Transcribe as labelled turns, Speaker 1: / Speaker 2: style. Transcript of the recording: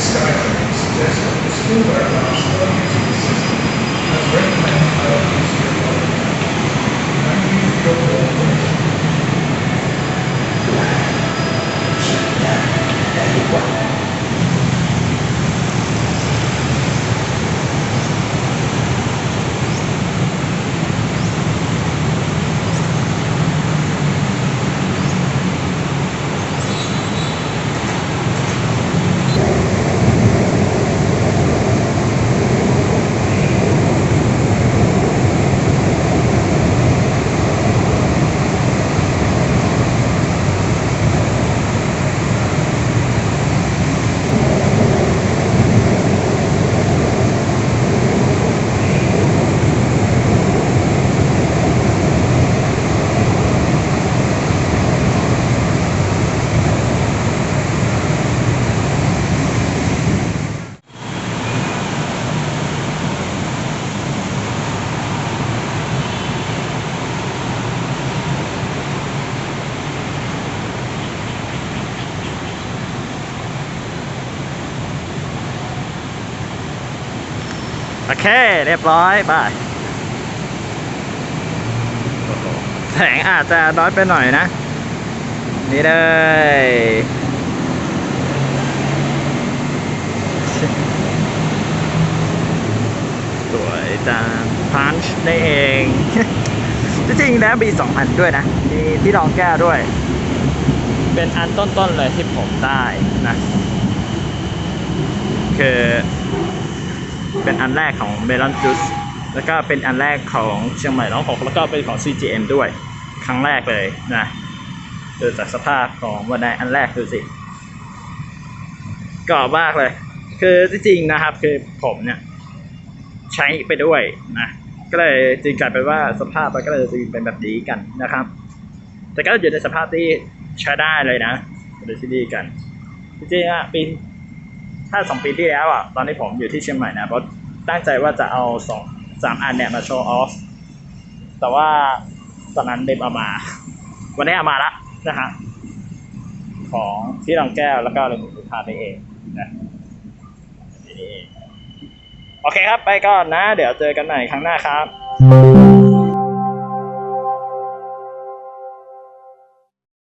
Speaker 1: study suggests that the School of International Music System has recommended
Speaker 2: โอเค เรียบร้อยไปแสงอาจจะน้อยไปหน่อยนะ นี่เลยสวยจังพันช์ได้เอง จริงๆแล้วมีสองอันด้วยนะ มีที่รองแก้วด้วย เป็นอันต้นๆเลยที่ผมได้นะ คือ เป็นอันแรกของเมลอนจูสแล้วก็เป็นอันแรกของเชียงใหม่น้องหกแล้วก็เป็นของ CGM ด้วย ครั้งแรกเลยนะดูจากสภาพของวันในอันแรกดูสิกรอบมากเลย คือจริงๆนะครับ คือผมเนี่ย ใช้ไปด้วยนะก็เลยจึงกลายเป็นว่าสภาพมันก็เลยจึงเป็นแบบนี้กันนะครับ แต่ก็อยู่ในสภาพที่ใช้ได้เลยนะดูที่ดีกันจริงๆอะปี ถ้าสองปีที่แล้วอะตอนที่ผมอยู่ที่เชียงใหม่นะเพราะตั้งใจว่าจะเอาสองสามอันเนี่ยมาโชว์ออฟแต่ว่าตอนนั้นเด็เอามา วันนี้เอามาละนะฮะของที่รองแก้วแล้วก็เรื่องสุภาพนี่เองนะนี่โอเคครับไปก่อนนะ เดี๋ยวเจอกันใหม่ครั้งหน้าครับ